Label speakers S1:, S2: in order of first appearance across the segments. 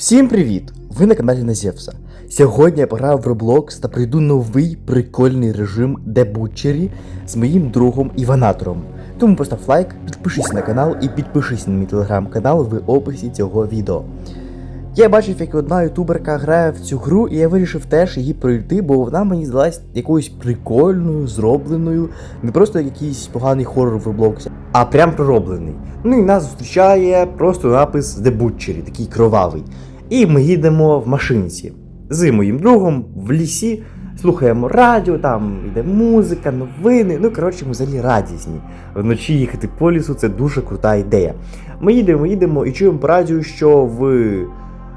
S1: Всім привіт! Ви на каналі Назевса. Сьогодні я пограв в Roblox та прийду новий прикольний режим дебучері з моїм другом Іванатором. Тому постав лайк, підпишись на канал і підпишись на мій телеграм-канал в описі цього відео. Я бачив, як одна ютуберка грає в цю гру, і я вирішив теж її пройти, бо вона мені здалась якоюсь прикольною, зробленою, не просто як якийсь поганий хорор в Роблоксі, а прям пророблений. Ну і нас зустрічає просто напис The Butchery, такий кровавий. І ми їдемо в машинці з моїм другом в лісі, слухаємо радіо, там йде музика, новини. Ну, коротше, ми взагалі радісні. Вночі їхати по лісу це дуже крута ідея. Ми їдемо, їдемо і чуємо по радіо, що в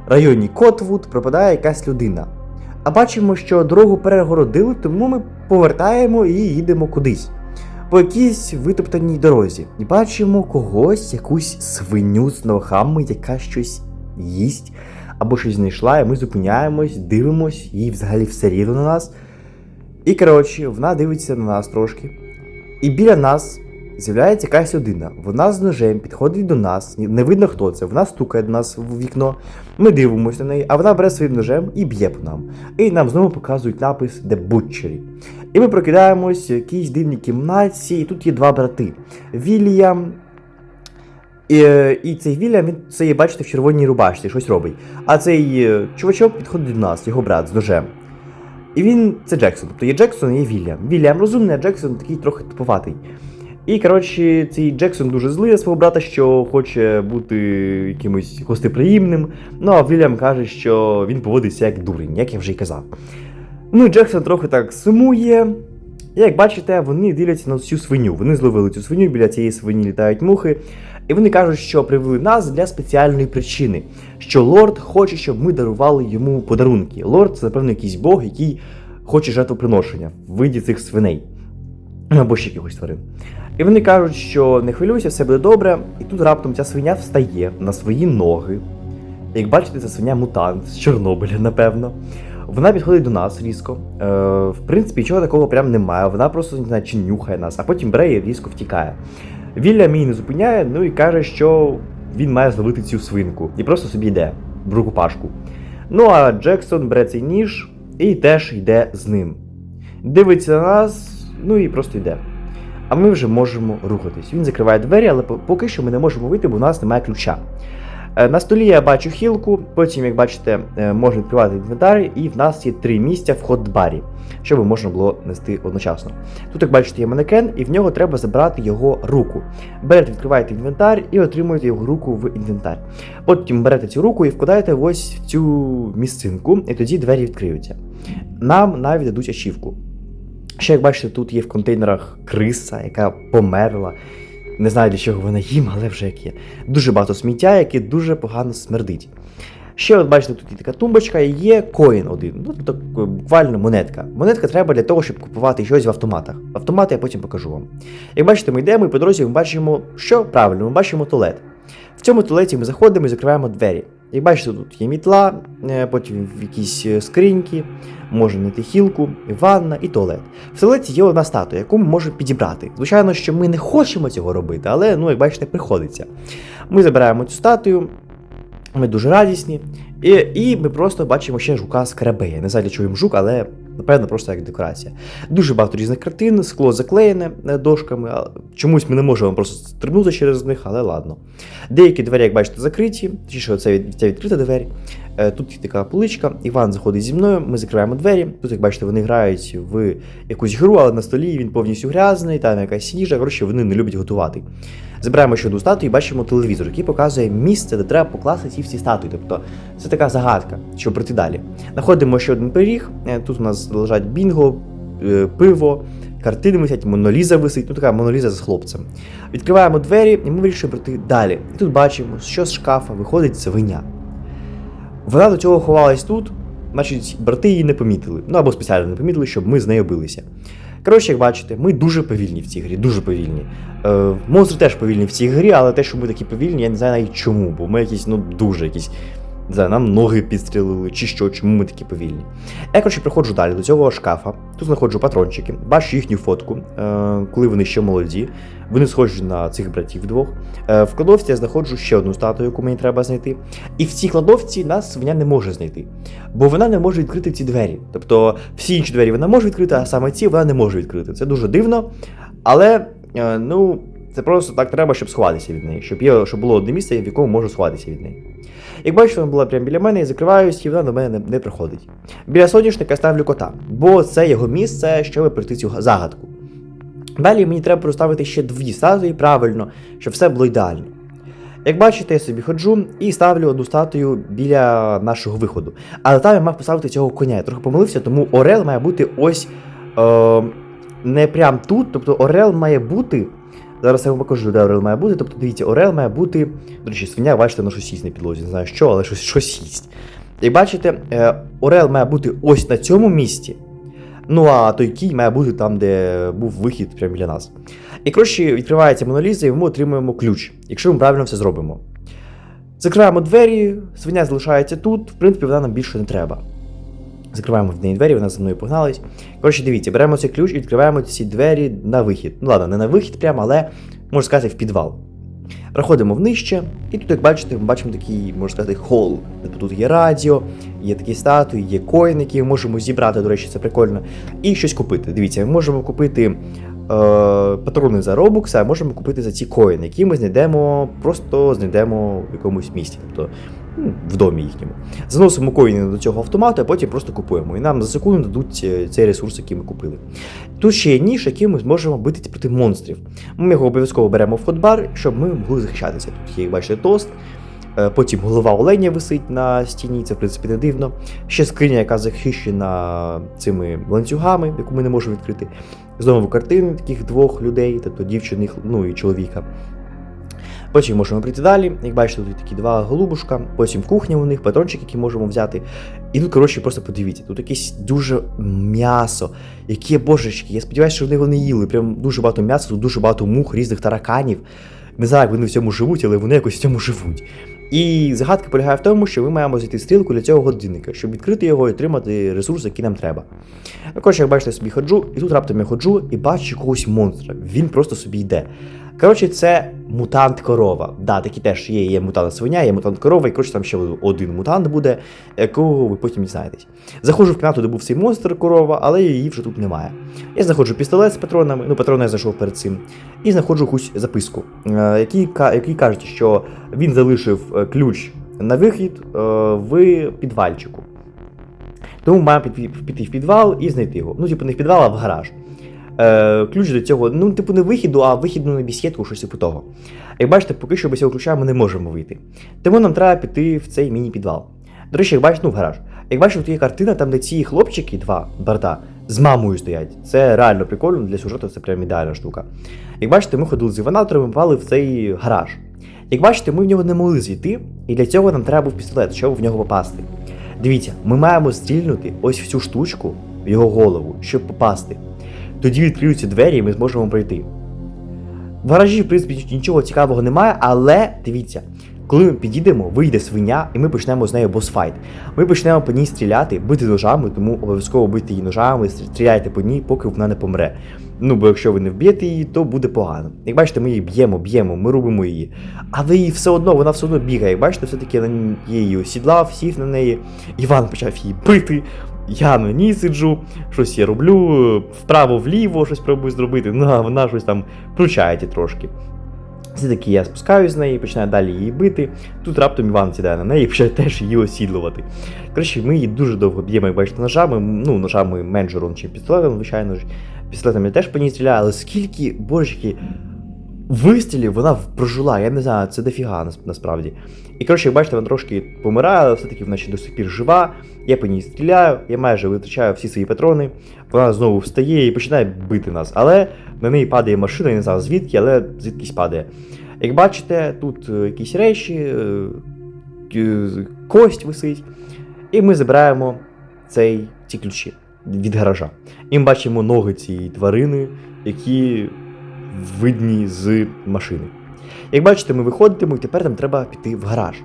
S1: районі Котвуд пропадає якась людина. А бачимо, що дорогу перегородили, тому ми повертаємо і їдемо кудись. По якійсь витоптаній дорозі. І бачимо когось, якусь свиню з ногами, яка щось їсть або щось знайшла, і ми зупиняємось, дивимось, їй взагалі все рівно на нас. І коротше, вона дивиться на нас трошки. І біля нас з'являється якась людина. Вона з ножем підходить до нас, не видно хто це. Вона стукає до нас в вікно. Ми дивимося на неї, а вона бере своїм ножем і б'є по нам. І нам знову показують напис The Butchery. І ми прокидаємось в якійсь дивній кімнаті, і тут є два брати: Вільям. І, е, і цей Вільям, він це є, бачите, в червоній рубашці, щось робить. А цей е, чувачок підходить до нас, його брат з ножем. І він це Джексон. Тобто є Джексон і є Вільям. Вільям розумний, а Джексон такий трохи туповатий. І, коротше, цей Джексон дуже злий на свого брата, що хоче бути якимось гостеприємним. Ну а Вільям каже, що він поводиться як дурень, як я вже й казав. Ну Джексон трохи так сумує. Як бачите, вони дивляться на цю свиню. Вони зловили цю свиню, біля цієї свині літають мухи. І вони кажуть, що привели нас для спеціальної причини, що лорд хоче, щоб ми дарували йому подарунки. Лорд це, напевно, якийсь бог, який хоче жертвоприношення в виді цих свиней. Ну, Або ще якихось тварин. І вони кажуть, що не хвилюйся, все буде добре. І тут раптом ця свиня встає на свої ноги. Як бачите, це свиня мутант з Чорнобиля, напевно. Вона підходить до нас різко. Е, в принципі, нічого такого прям немає. Вона просто не знаю, чи нюхає нас, а потім бере і різко втікає. Вілля мій не зупиняє, ну і каже, що він має зловити цю свинку. І просто собі йде в рукопашку. Ну а Джексон бере цей ніж і теж йде з ним. Дивиться на нас, ну і просто йде. А ми вже можемо рухатись. Він закриває двері, але поки що ми не можемо вийти, бо у нас немає ключа. Е, На столі я бачу хілку, потім, як бачите, е, можна відкривати інвентар, і в нас є три місця в хот-барі, щоб можна було нести одночасно. Тут, як бачите, є манекен, і в нього треба забрати його руку. Берете, відкриваєте інвентар і отримуєте його руку в інвентар. Потім берете цю руку і вкладаєте ось в цю місцинку, і тоді двері відкриються. Нам навіть дадуть ачівку. Ще як бачите, тут є в контейнерах криса, яка померла. Не знаю, для чого вона їм, але вже як є. Дуже багато сміття, яке дуже погано смердить. Ще, от бачите, тут є така тумбочка і є коін один. Ну, е, буквально монетка. Монетка треба для того, щоб купувати щось в автоматах. Автомати я потім покажу вам. Як бачите, ми йдемо і по дорозі ми бачимо, що правильно, ми бачимо туалет. В цьому туалеті ми заходимо і закриваємо двері. Як бачите, тут є мітла, е, потім якісь е, скриньки, можна знайти хілку, ванна і туалет. В туалеті є одна статуя, яку ми можемо підібрати. Звичайно, що ми не хочемо цього робити, але ну, як бачите, приходиться. Ми забираємо цю статую, ми дуже радісні, і, і ми просто бачимо ще жука скарабея. Не знаю, для чого їм жук, але напевно просто як декорація. Дуже багато різних картин, скло заклеєне е, дошками. Чомусь ми не можемо просто стрибнути через них, але ладно. Деякі двері, як бачите, закриті, точніше, це відкрита двері. Е, Тут є така поличка, Іван заходить зі мною, ми закриваємо двері. Тут, як бачите, вони грають в якусь гру, але на столі він повністю грязний, там якась їжа. Коротше, вони не люблять готувати. Забираємо ще одну статую і бачимо телевізор, який показує місце, де треба покласти ці всі статуї. Тобто це така загадка, щоб пройти далі. Знаходимо ще один пиріг. е, Тут у нас лежать бінго, е, пиво, картини висять, моноліза висить. Тут така моноліза з хлопцем. Відкриваємо двері, і ми вирішуємо пройти далі. І тут бачимо, що з шкафа виходить свиня. Вона до цього ховалась тут, значить, брати її не помітили. Ну або спеціально не помітили, щоб ми з нею билися. Коротше, як бачите, ми дуже повільні в цій грі, дуже повільні. Е, монстри теж повільні в цій грі, але те, що ми такі повільні, я не знаю навіть чому, бо ми якісь, ну, дуже якісь знаю, нам ноги підстрілили, чи що, чому ми такі повільні. Я коротше приходжу далі до цього шкафа. Тут знаходжу патрончики, бачу їхню фотку, е, коли вони ще молоді. Вони схожі на цих братів двох. Е, в кладовці я знаходжу ще одну статую, яку мені треба знайти. І в цій кладовці нас свиня не може знайти, бо вона не може відкрити ці двері. Тобто всі інші двері вона може відкрити, а саме ці вона не може відкрити. Це дуже дивно. Але е, ну, це просто так треба, щоб сховатися від неї, щоб є, щоб було одне місце, в якому можу сховатися від неї. Як бачите, вона була прямо біля мене, я закриваюсь, і вона до мене не, не приходить. Біля соняшника ставлю кота, бо це його місце, щоб пройти цю загадку. Далі мені треба проставити ще дві статуї правильно, щоб все було ідеально. Як бачите, я собі ходжу і ставлю одну статую біля нашого виходу. Але там я мав поставити цього коня. Я трохи помилився, тому Орел має бути ось е, не прям тут. Тобто Орел має бути. Зараз я вам покажу, де Орел має бути. Тобто, дивіться, Орел має бути. До речі, свиня, бачите, на щось їсть на підлозі. Не знаю що, але щось, щось їсть. Як бачите, е, Орел має бути ось на цьому місці. Ну а той кій має бути там, де був вихід прямо біля нас. І коротше, відкривається моноліза, і ми отримуємо ключ, якщо ми правильно все зробимо. Закриваємо двері, свиня залишається тут, в принципі, вона нам більше не треба. Закриваємо в неї двері, вона за мною погналась. Коротше, дивіться, беремо цей ключ і відкриваємо ці двері на вихід. Ну ладно, не на вихід прямо, але можна сказати, в підвал. Проходимо внижче, і тут, як бачите, ми бачимо такий, можна сказати, хол. Тобто тут є радіо, є такі статуї, є коїни, які ми можемо зібрати, до речі, це прикольно. І щось купити. Дивіться, ми можемо купити патрони за робукси, а можемо купити за ці коїни, які ми знайдемо, просто знайдемо в якомусь місці, тобто ну, в домі їхньому. Заносимо коїни до цього автомату, а потім просто купуємо. І нам за секунду дадуть е, цей ресурс, який ми купили. Тут ще є ніж, який ми зможемо битися проти монстрів. Ми його обов'язково беремо в ходбар, щоб ми могли захищатися. Тут є, бачите, тост. Е, Потім голова оленя висить на стіні, це в принципі не дивно. Ще скриня, яка захищена цими ланцюгами, яку ми не можемо відкрити. Знову картини таких двох людей, тобто дівчини ну і чоловіка. Потім можемо прийти далі. Як бачите, тут такі два голубушка, потім кухня у них, патрончик, який можемо взяти. І тут, коротше, просто подивіться, тут якесь дуже м'ясо, які божечки. Я сподіваюся, що вони його їли. Прям дуже багато м'яса, тут дуже багато мух, різних тараканів. Не знаю, як вони в цьому живуть, але вони якось в цьому живуть. І загадка полягає в тому, що ми маємо зайти стрілку для цього годинника, щоб відкрити його і отримати ресурс, який нам треба. Також, як бачите, собі ходжу, і тут раптом я ходжу і бачу якогось монстра. Він просто собі йде. Коротше, це мутант корова. Да, такі теж є, є мутант свиня, є мутант корова, і коротше там ще один мутант буде, якого ви потім дізнаєтесь. Заходжу в кімнату, де був цей монстр корова, але її вже тут немає. Я знаходжу пістолет з патронами, ну патрони я знайшов перед цим, і знаходжу якусь записку, е, який, який кажуть, що він залишив е, ключ на вихід е, в підвальчику. Тому маємо піти в підвал і знайти його. Ну, типу, не в підвал, а в гараж. Е, ключ до цього, ну, типу, не вихіду, а вихідну на бісідку, щось типу того. Як бачите, поки що без цього ключа ми не можемо вийти. Тому нам треба піти в цей міні-підвал. До речі, як бачите, ну в гараж. Як бачите, є картина, там де ці хлопчики, два брата, з мамою стоять. Це реально прикольно для сюжету, це прям ідеальна штука. Як бачите, ми ходили з іванаторами, попали в цей гараж. Як бачите, ми в нього не могли зійти, і для цього нам треба був пістолет, щоб в нього попасти. Дивіться, ми маємо стрільнути ось в цю штучку в його голову, щоб попасти. Тоді відкриються двері, і ми зможемо пройти. В гаражі, в принципі, нічого цікавого немає, але дивіться, коли ми підійдемо, вийде свиня, і ми почнемо з нею босфайт. Ми почнемо по ній стріляти, бити ножами, тому обов'язково бити її ножами, стріляйте по ній, поки вона не помре. Ну, бо якщо ви не вб'єте її, то буде погано. Як бачите, ми її б'ємо, б'ємо, ми рубимо її. Але її все одно, вона все одно бігає. Як бачите, все-таки я її осідлав, сів на неї. Іван почав її бити. Я на ній сиджу, щось я роблю, вправо-вліво щось пробую зробити. Ну, а вона щось там пручається трошки. Все таки я спускаюсь з неї, починаю далі її бити. Тут раптом Іван сідає на неї і починає теж її осідлувати. Коротше, ми її дуже довго б'ємо, як бачите, ножами. Ну, ножами урон, ніж пістолетом, звичайно ж. Пістолетом я теж по ній стріляю, але скільки, божечки, вистрілів вона прожила, я не знаю, це дофіга насправді. І коротше, як бачите, вона трошки помирає, але все-таки вона ще до сих пір жива. Я по ній стріляю, я майже витрачаю всі свої патрони. Вона знову встає і починає бити нас. Але на неї падає машина, я не знаю звідки, але звідкись падає. Як бачите, тут е, якісь речі, е, кость висить, і ми забираємо цей, ці ключі від гаража. І ми бачимо ноги цієї тварини, які видні з машини. Як бачите, ми виходимо, і тепер нам треба піти в гараж.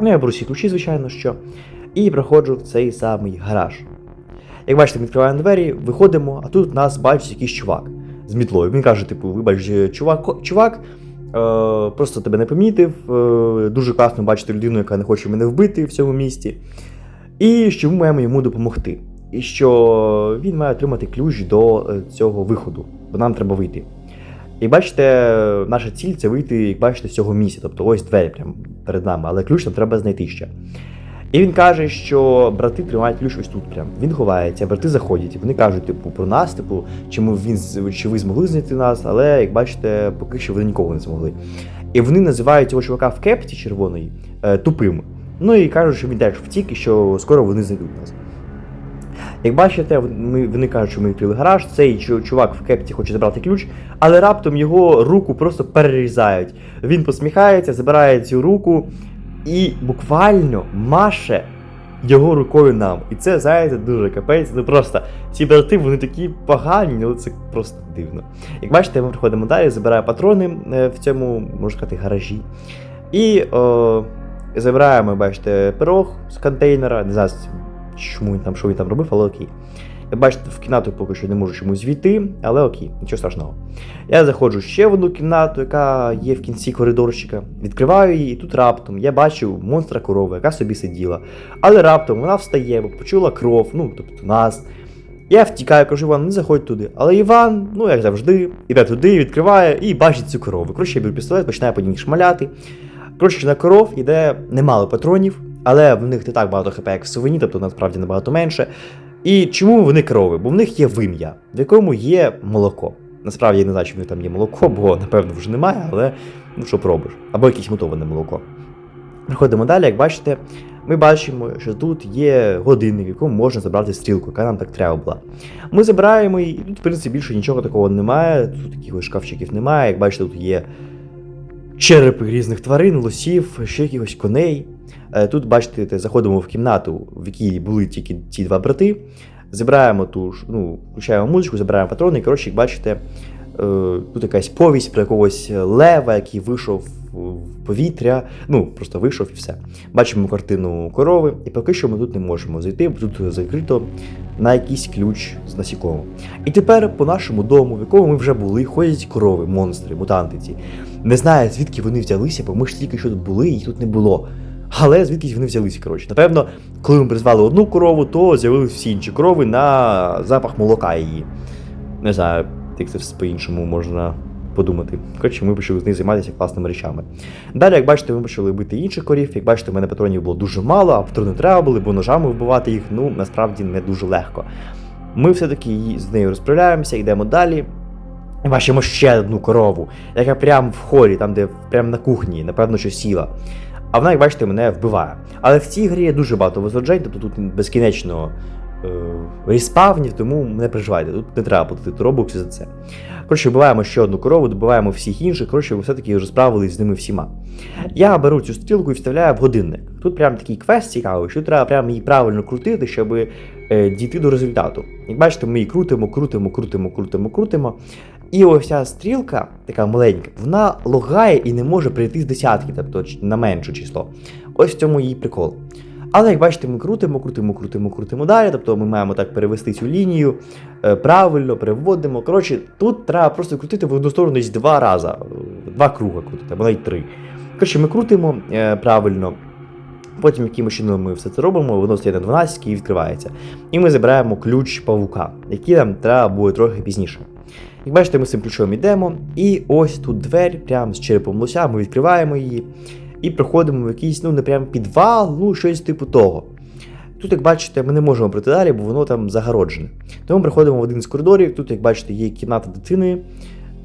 S1: Ну, я беру всі ключі, звичайно, що. І проходжу в цей самий гараж. Як бачите, ми відкриваємо двері, виходимо, а тут нас бачить якийсь чувак з мітлою. Він каже: типу, вибач, чувак, чувак, е, просто тебе не помітив. Е, дуже класно бачити людину, яка не хоче мене вбити в цьому місті. І що ми маємо йому допомогти. І що він має отримати ключ до е, цього виходу, бо нам треба вийти. І бачите, наша ціль це вийти, як бачите, з цього місця. Тобто ось двері прямо перед нами, але ключ нам треба знайти ще. І він каже, що брати тримають ключ ось тут прям. Він ховається, брати заходять. Вони кажуть, типу, про нас, типу, чи ми він чи ви змогли знайти нас, але як бачите, поки що вони нікого не змогли. І вони називають цього чувака в кепці червоної е, тупим. Ну і кажуть, що він теж втік і що скоро вони знайдуть нас. Як бачите, вони кажуть, що ми відкрили гараж, цей чувак в кепці хоче забрати ключ, але раптом його руку просто перерізають. Він посміхається, забирає цю руку і буквально маше його рукою нам. І це, знаєте, дуже капець. Ну просто ці брати, вони такі погані, ну це просто дивно. Як бачите, ми приходимо далі, забираємо патрони е, в цьому, можна сказати, гаражі. І о, забираємо, бачите, пирог з контейнера. Не знаю, чому він там, що він там робив, але окей. Як бачите, в кімнату поки що не можу чомусь війти, але окей, нічого страшного. Я заходжу ще в одну кімнату, яка є в кінці коридорчика. Відкриваю її, і тут раптом я бачу монстра корову, яка собі сиділа. Але раптом вона встає, бо почула кров, ну тобто нас. Я втікаю, кажу, Іван, не заходь туди. Але Іван, ну як завжди, іде туди, відкриває і бачить цю корову. Коротше, я беру пістолет, починаю по ній шмаляти. Коротше, на коров йде немало патронів, але в них не так багато хп, як в свині, тобто насправді набагато менше. І чому вони корови? Бо в них є вим'я, в якому є молоко. Насправді я не знаю, чи в них там є молоко, бо напевно вже немає, але ну що пробиш. Або якесь мутоване молоко. Приходимо далі, як бачите, ми бачимо, що тут є годинник, в якому можна забрати стрілку, яка нам так треба була. Ми забираємо її, і тут, в принципі, більше нічого такого немає. Тут таких ось шкафчиків немає. Як бачите, тут є черепи різних тварин, лосів, ще якихось коней. Е, Тут, бачите, заходимо в кімнату, в якій були тільки ті два брати. Забираємо ту ж, ну, включаємо музичку, забираємо патрони, і коротше, як бачите, е, тут якась повість про якогось лева, який вийшов в повітря. Ну, просто вийшов і все. Бачимо картину корови, і поки що ми тут не можемо зайти, бо тут закрито на якийсь ключ з насікомим. І тепер по нашому дому, в якому ми вже були, ходять корови, монстри, мутанти ці. Не знаю, звідки вони взялися, бо ми ж тільки що тут були, і їх тут не було. Але звідки вони взялися, коротше. Напевно, коли ми призвали одну корову, то з'явилися всі інші корови на запах молока її. Не знаю, як це по-іншому можна подумати. Коротше, ми почали з них займатися класними речами. Далі, як бачите, ми почали бити інших корів. Як бачите, в мене патронів було дуже мало, а патрони треба були, бо ножами вбивати їх, ну, насправді не дуже легко. Ми все-таки з нею розправляємося, йдемо далі. І бачимо ще одну корову, яка прямо в хорі, там, де прямо на кухні, напевно, що сіла. А вона, як бачите, мене вбиває. Але в цій грі є дуже багато возроджень, тобто тут безкінечно е, респавнів, тому не переживайте, тут не треба платити робокси за це. Коротше, вбиваємо ще одну корову, добиваємо всіх інших, коротше, ви все-таки розправились з ними всіма. Я беру цю стрілку і вставляю в годинник. Тут прям такий квест цікавий, що треба прямо її правильно крутити, щоб е, дійти до результату. Як бачите, ми її крутимо, крутимо, крутимо, крутимо, крутимо. І ось ця стрілка, така маленька, вона логає і не може прийти з десятки, тобто на менше число. Ось в цьому її прикол. Але як бачите, ми крутимо, крутимо, крутимо, крутимо далі. Тобто ми маємо так перевести цю лінію, е, правильно переводимо. Коротше, тут треба просто крутити в одну сторону десь два рази, е, два круга крутити, або навіть три. Коротше, ми крутимо е, правильно. Потім якимось чином ми все це робимо, воно стає на 12 і відкривається. І ми забираємо ключ павука, який нам треба буде трохи пізніше. Як бачите, ми з цим ключом йдемо, і ось тут двері, прямо з черепом лося, ми відкриваємо її і проходимо в якийсь, ну не прям підвал, ну щось типу того. Тут, як бачите, ми не можемо пройти далі, бо воно там загороджене. Тому приходимо в один з коридорів. Тут, як бачите, є кімната дитини.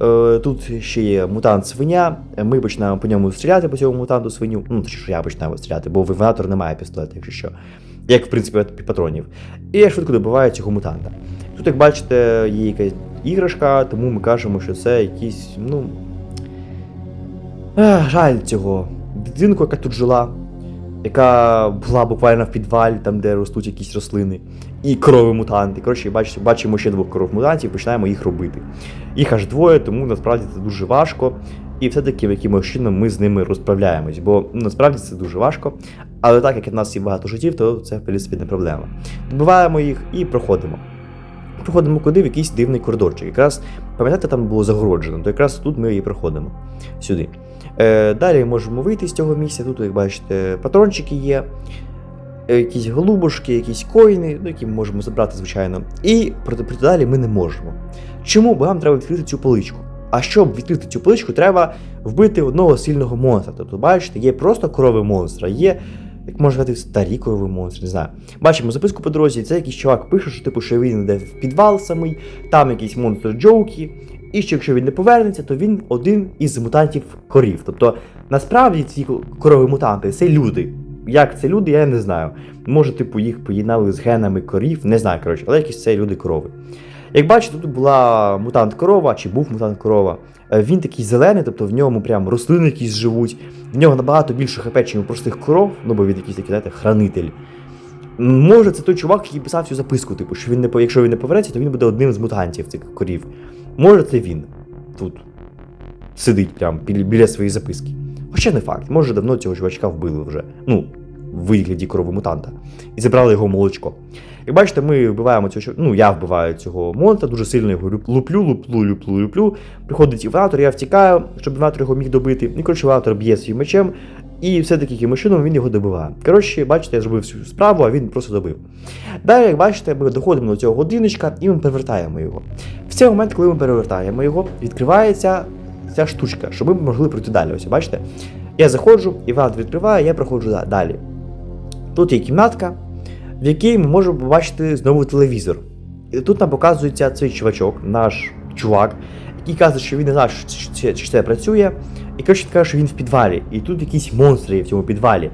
S1: Е, Тут ще є мутант свиня. Ми починаємо по ньому стріляти по цьому мутанту свиню. Ну, точніше, що я починаю стріляти, бо в інвентор немає пістолета, якщо що. Як, в принципі, патронів. І я швидко добиваю цього мутанта. Тут, як бачите, є якась іграшка, тому ми кажемо, що це якийсь, ну. Ех, жаль цього. Дитинку, яка тут жила, яка була буквально в підвалі, там, де ростуть якісь рослини, і корови мутанти. Коротше, бачимо, бачимо ще двох коров мутантів, починаємо їх робити. Їх аж двоє, тому насправді це дуже важко. І все-таки якимось чином ми з ними розправляємось, бо ну, насправді це дуже важко. Але так як в нас є багато життів, то це в принципі не проблема. Добиваємо їх і проходимо. Проходимо куди в якийсь дивний коридорчик. Якраз пам'ятаєте, там було загороджено, то якраз тут ми і проходимо сюди. Е, далі можемо вийти з цього місця. Тут, як бачите, патрончики є, е, якісь голубушки, якісь коїни, ну, які ми можемо забрати, звичайно. І проти, далі ми не можемо. Чому? Бо нам треба відкрити цю поличку. А щоб відкрити цю поличку, треба вбити одного сильного монстра. Тобто, бачите, є просто корови монстра, є, як можна сказати, старі корови монстри, не знаю. Бачимо записку по дорозі, це якийсь чувак пише, що типу, що він йде в підвал самий, там якийсь монстр Джоукі, і що якщо він не повернеться, то він один із мутантів корів. Тобто, насправді ці корови-мутанти це люди. Як це люди, я не знаю. Може, типу, їх поєднали з генами корів, не знаю, коротше, але якісь це люди-корови. Як бачите, тут була мутант корова, чи був мутант корова. Е, Він такий зелений, тобто в ньому прям рослини якісь живуть. В нього набагато більше хп, ніж у простих коров, ну бо він якийсь такий, знаєте, хранитель. Може, це той чувак, який писав цю записку, типу, що він не якщо він не повернеться, то він буде одним з мутантів цих корів. Може, це він тут сидить прямо біля, своєї записки. Хоча не факт, може давно цього чувачка вбили вже. Ну, в вигляді корови мутанта. І забрали його молочко. Як бачите, ми вбиваємо цього, ну я вбиваю цього монстра, дуже сильно його луплю, луплю, луплю, луплю. Приходить Іванатор, я втікаю, щоб Іванатор його міг добити. І коротше, Іванатор б'є своїм мечем, і все-таки якимось чином він його добиває. Коротше, бачите, я зробив всю справу, а він просто добив. Далі, як бачите, ми доходимо до цього годиночка і ми перевертаємо його. В цей момент, коли ми перевертаємо його, відкривається ця штучка, щоб ми могли пройти далі. Ось, бачите? Я заходжу, Іванатор відкриває, я проходжу далі. Тут є кімнатка, в якій ми можемо побачити знову телевізор. І тут нам показується цей чувачок, наш чувак, який каже, що він не знає, чи це, чи це працює. І коротше каже, що він в підвалі. І тут якісь монстри є в цьому підвалі,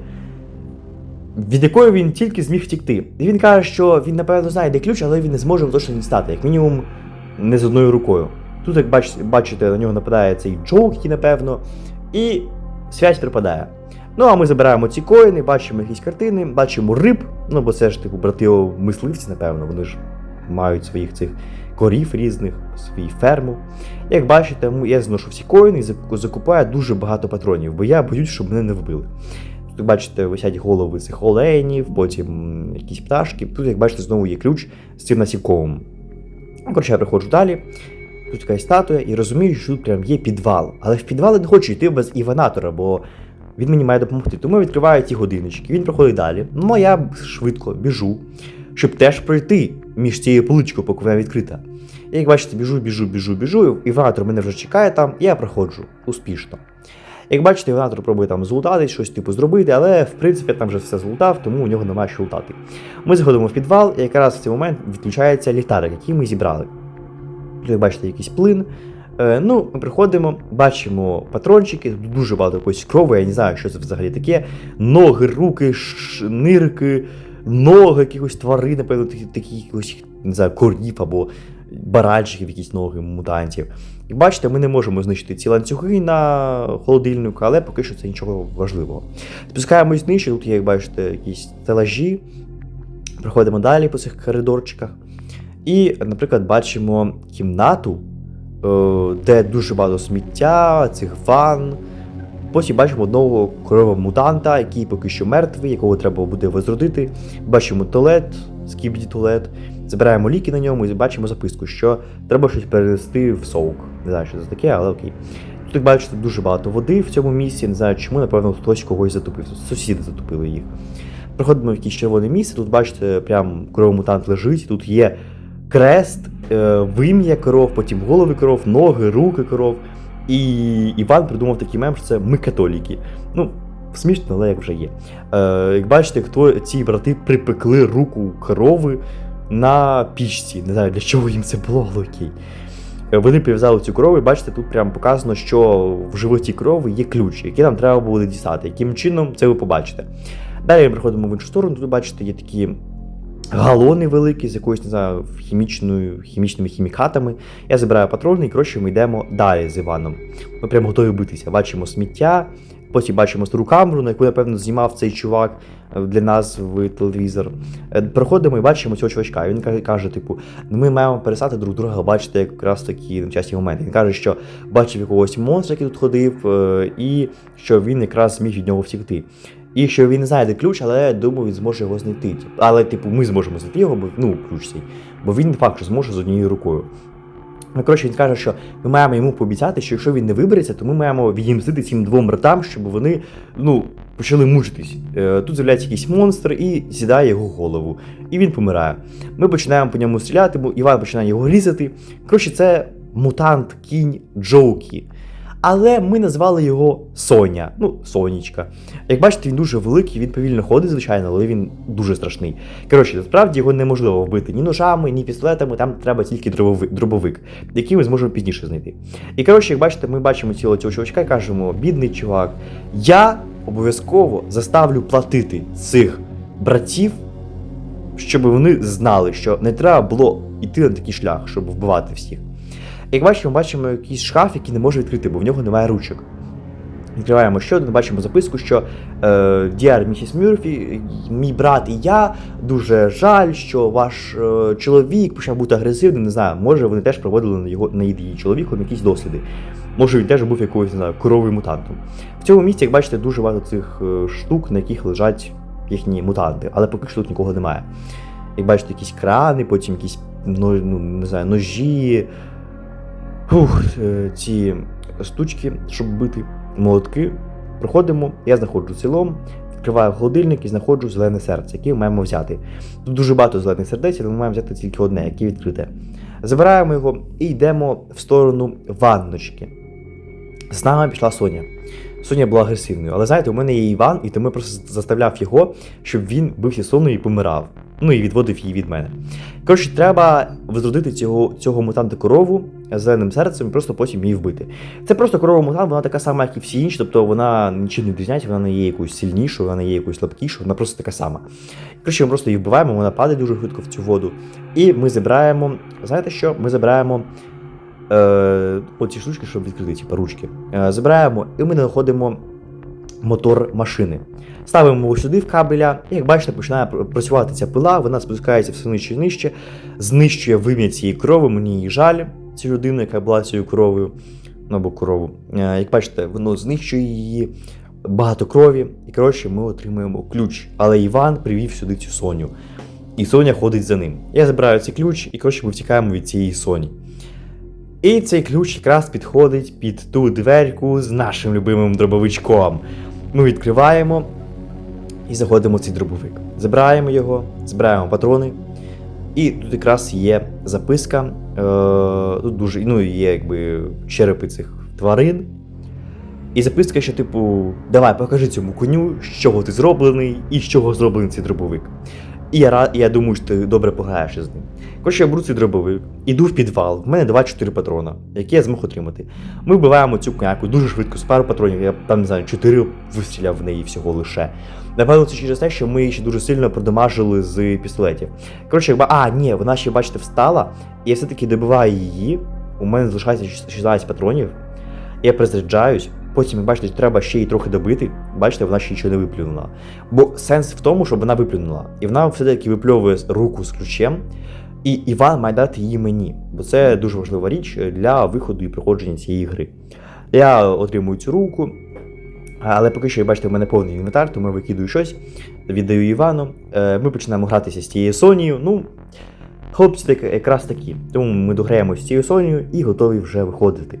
S1: від якої він тільки зміг втікти. І він каже, що він, напевно, знає, де ключ, але він не зможе точно дістати, як мінімум, не з одною рукою. Тут, як бачите, на нього нападає цей Джоук, який, напевно, і связь припадає. Ну, а ми забираємо ці коїни, бачимо якісь картини, бачимо риб, ну бо це ж типу брати мисливці, напевно, вони ж мають своїх цих корів різних, свою ферму. Як бачите, я зношу всі коїни і закупаю дуже багато патронів, бо я боюсь, щоб мене не вбили. Тут, бачите, висять голови цих оленів, потім якісь пташки. Тут, як бачите, знову є ключ з цим насіковим. Ну, Коротше, я приходжу далі. Тут якась статуя, і розумію, що тут прям є підвал. Але в підвал я не хочу йти без іванатора, бо він мені має допомогти. Тому я відкриваю ті годиночки, він проходить далі. Ну а я швидко біжу, щоб теж пройти між цією поличкою, поки вона відкрита. І як бачите, біжу, біжу, біжу, біжу. Іванатор мене вже чекає там, і я проходжу успішно. Як бачите, Іванатор пробує там злутати, щось типу зробити, але в принципі там вже все злутав, тому у нього немає що лутати. Ми заходимо в підвал, і якраз в цей момент відключається ліхтарик, який ми зібрали. Тут, як бачите, якийсь плин. Е, ну, ми приходимо, бачимо патрончики, дуже багато якоїсь крови, я не знаю, що це взагалі таке. Ноги, руки, ш- нирки, ноги якихось тварин, напевно, такі, такі якихось, не знаю, корів або баранчиків, якісь ноги мутантів. Як бачите, ми не можемо знищити ці ланцюги на холодильнику, але поки що це нічого важливого. Спускаємось нижче, тут є, як бачите, якісь стелажі. Проходимо далі по цих коридорчиках. І, наприклад, бачимо кімнату, де дуже багато сміття, цих ванн. Потім бачимо одного корова мутанта, який поки що мертвий, якого треба буде возродити. Бачимо туалет, скібді туалет, забираємо ліки на ньому і бачимо записку, що треба щось перенести в соук. Не знаю, що це таке, але окей. Тут, як бачите, дуже багато води в цьому місці. Не знаю чому, напевно, хтось когось затопив. Сусіди затопили їх. Приходимо в якесь червоне місце. Тут, бачите, прям коровомутант лежить. Тут є крест, е, вим'я коров, потім голови коров, ноги, руки коров. І Іван придумав такий мем, що це ми католіки. Ну, смішно, але як вже є. Е, як бачите, хто ці брати припекли руку корови на пічці. Не знаю, для чого їм це було, але окей. Е, Вони прив'язали цю корову, і бачите, тут прямо показано, що в животі корови є ключ, який нам треба буде дістати. Яким чином це ви побачите. Далі ми приходимо в іншу сторону, тут бачите, є такі галони великі з якоюсь, не знаю, хімічною, хімічними хімікатами. Я забираю патрони і коротше ми йдемо далі з Іваном. Ми прямо готові битися. Бачимо сміття, потім бачимо стару камеру, на яку, напевно, знімав цей чувак е, для нас в телевізор. Е, Проходимо і бачимо цього чувачка. Він каже, типу, «Ну, ми маємо перестати друг друга бачити якраз такі нещасні моменти. Він каже, що бачив якогось монстра, який тут ходив, е, і що він якраз зміг від нього втікти. І що він знає, ключ, але я думаю, він зможе його знайти. Але, типу, ми зможемо знайти його, бо ну, ключ цей. Бо він факт, що зможе з однією рукою. Ну, коротше, він каже, що ми маємо йому пообіцяти, що якщо він не вибереться, то ми маємо відімстити цим двом братам, щоб вони ну, почали мучитись. Е, тут з'являється якийсь монстр і сідає його голову. І він помирає. Ми починаємо по ньому стріляти, бо Іван починає його різати. Коротше, це мутант кінь Джоукі. Але ми назвали його Соня, ну, Сонічка. Як бачите, він дуже великий, він повільно ходить, звичайно, але він дуже страшний. Коротше, насправді його неможливо вбити ні ножами, ні пістолетами, там треба тільки дробовик, який ми зможемо пізніше знайти. І коротше, як бачите, ми бачимо цілого цього чувачка і кажемо: бідний чувак, я обов'язково заставлю платити цих братів, щоб вони знали, що не треба було йти на такий шлях, щоб вбивати всіх. Як бачимо, бачимо якийсь шкаф, який не може відкрити, бо в нього немає ручок. Відкриваємо ще один, бачимо записку, що е, Діар місіс Мюрфі, мій брат і я дуже жаль, що ваш е, чоловік почав бути агресивним. Не знаю, може вони теж проводили на його над її чоловіком якісь досліди. Може він теж був якоюсь не знаю, коровою мутантом. В цьому місці, як бачите, дуже багато цих е, штук, на яких лежать їхні мутанти, але поки що тут нікого немає. Як бачите, якісь крани, потім якісь ну, ну, не знаю, ножі, фух, е, ці штучки, щоб бити молотки. Проходимо, я знаходжу цілом, відкриваю холодильник і знаходжу зелене серце, яке ми маємо взяти. Тут дуже багато зелених сердець, але ми маємо взяти тільки одне, яке відкрите. Забираємо його і йдемо в сторону ванночки. З нами пішла Соня. Соня була агресивною, але знаєте, у мене є Іван, і тому я просто заставляв його, щоб він бився Соною і помирав. Ну і відводив її від мене. Коротше, треба возродити цього, цього мутанта корову зеленим серцем і просто потім її вбити. Це просто корова мутант, вона така сама, як і всі інші, тобто вона нічим не відрізняється, вона не є якоюсь сильнішою, вона не є якоюсь слабкішою, вона просто така сама. Коротше, ми просто її вбиваємо, вона падає дуже швидко в цю воду. І ми забираємо, знаєте що? Ми забираємо е, оці штучки, щоб відкрити ці ручки. Е, забираємо і ми знаходимо мотор машини. Ставимо його сюди в кабеля, і як бачите, починає працювати ця пила, вона спускається все нижче і нижче, знищує вим'я цієї корови, мені її жаль, цю людину, яка була цією коровою, ну або корову. Е, Як бачите, воно знищує її, багато крові, і коротше, ми отримуємо ключ. Але Іван привів сюди цю Соню. І Соня ходить за ним. Я забираю цей ключ, і коротше, ми втікаємо від цієї Соні. І цей ключ якраз підходить під ту дверку з нашим любимим дробовичком. Ми відкриваємо і заходимо в цей дробовик. Забираємо його, збираємо патрони. І тут якраз є записка. Е, тут дуже ну, є якби черепи цих тварин. І записка, що, типу, давай, покажи цьому коню, з чого ти зроблений і з чого зроблений цей дробовик. І я, я думаю, що ти добре пограєш із ним. Коротше, я беру цей дробовик, іду в підвал, в мене 24 патрона, які я змог отримати. Ми вбиваємо цю коняку дуже швидко, з пару патронів, я там не знаю, 4 вистріляв в неї всього лише. Напевно, це через те, що ми її ще дуже сильно продамажили з пістолетів. Коротше, якби, а, ні, вона ще, бачите, встала, і я все-таки добиваю її. У мене залишається 16 патронів. Я призаряджаюсь, потім, бачите, треба ще її трохи добити. Бачите, вона ще нічого не виплюнула. Бо сенс в тому, щоб вона виплюнула. І вона все-таки випльовує руку з ключем. І Іван має дати її мені, бо це дуже важлива річ для виходу і проходження цієї гри. Я отримую цю руку, але поки що, бачите, в мене повний інвентар, тому я викидую щось, віддаю Івану. Е, Ми починаємо гратися з цією Сонією. Ну, хлопці так, якраз такі. Тому ми дограємо з цією Сонією і готові вже виходити.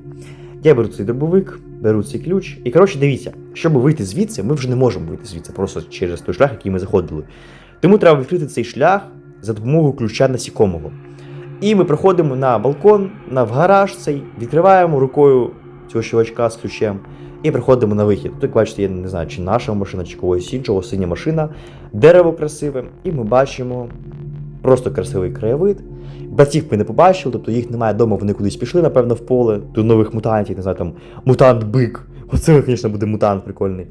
S1: Я беру цей дробовик, беру цей ключ. І коротше, дивіться, щоб вийти звідси, ми вже не можемо вийти звідси просто через той шлях, який ми заходили. Тому треба відкрити цей шлях за допомогою ключа насікомого. І ми проходимо на балкон, на в гараж цей, відкриваємо рукою цього чувачка з ключем і приходимо на вихід. Тут, як бачите, я не знаю, чи наша машина, чи когось іншого, синя машина, дерево красиве, і ми бачимо просто красивий краєвид. Братів ми не побачили, тобто їх немає вдома, вони кудись пішли, напевно, в поле до нових мутантів, не знаю, там мутант-бик. Оце, звісно, буде мутант прикольний.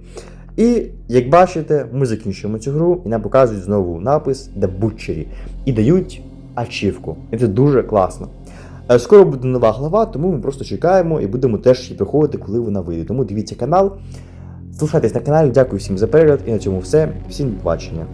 S1: І як бачите, ми закінчуємо цю гру і нам показують знову напис The Butchery і дають ачівку. І це дуже класно. Е, Скоро буде нова глава, тому ми просто чекаємо і будемо теж її приходити, коли вона вийде. Тому дивіться канал, залишайтесь на каналі, дякую всім за перегляд і на цьому все. Всім побачення.